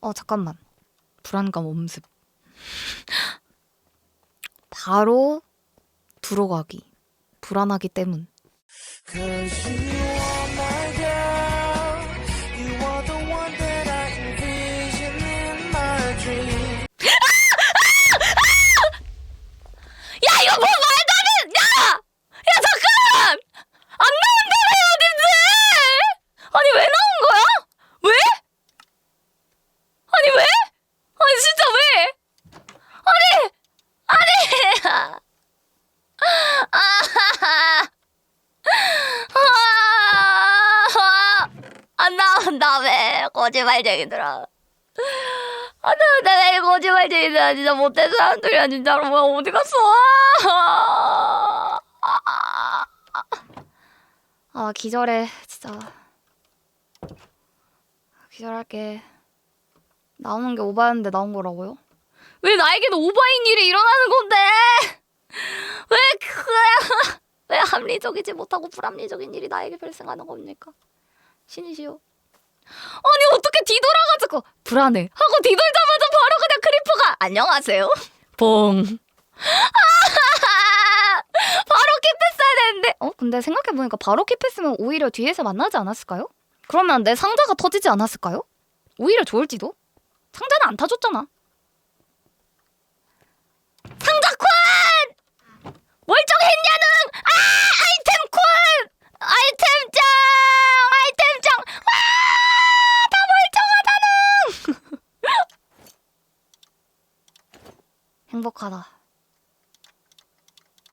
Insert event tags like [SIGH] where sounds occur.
어 잠깐만. 불안감 엄습. 바로 들어가기. 불안하기 때문 Cause you are my girl. You are the one that I envision in my dream. 야 이거 뭐 말도 안 돼! 야! 야 잠깐! 안 나온다며 어딘데! 아니 왜 나온 거야? 왜? 아니 왜? 아니 진짜 왜? 아니! 아니! 아, 아, 안 나온다며 거짓말쟁이들아. 안 나온다며 이 거짓말쟁이들아? 진짜 못된 사람들이야. 진짜로 뭐야 어디 갔어? 아, 아, 아 기절해 진짜. 기절할게. 나오는 게 오바였는데 나온 거라고요? 왜 나에게는 오바인 일이 일어나는 건데? 왜 그래? 왜 합리적이지 못하고 불합리적인 일이 나에게 발생하는 겁니까? 신이시여 아니 어떻게 뒤돌아가지고 불안해. 하고 뒤돌자마자 바로 그냥 크리퍼가 안녕하세요. 봉 [LAUGHS] 바로 킵했어야 되는데. 어 근데 생각해보니까 바로 킵했으면 오히려 뒤에서 만나지 않았을까요? 그러면 내 상자가 터지지 않았을까요? 오히려 좋을지도? 상자는 안 타줬잖아 행복하다.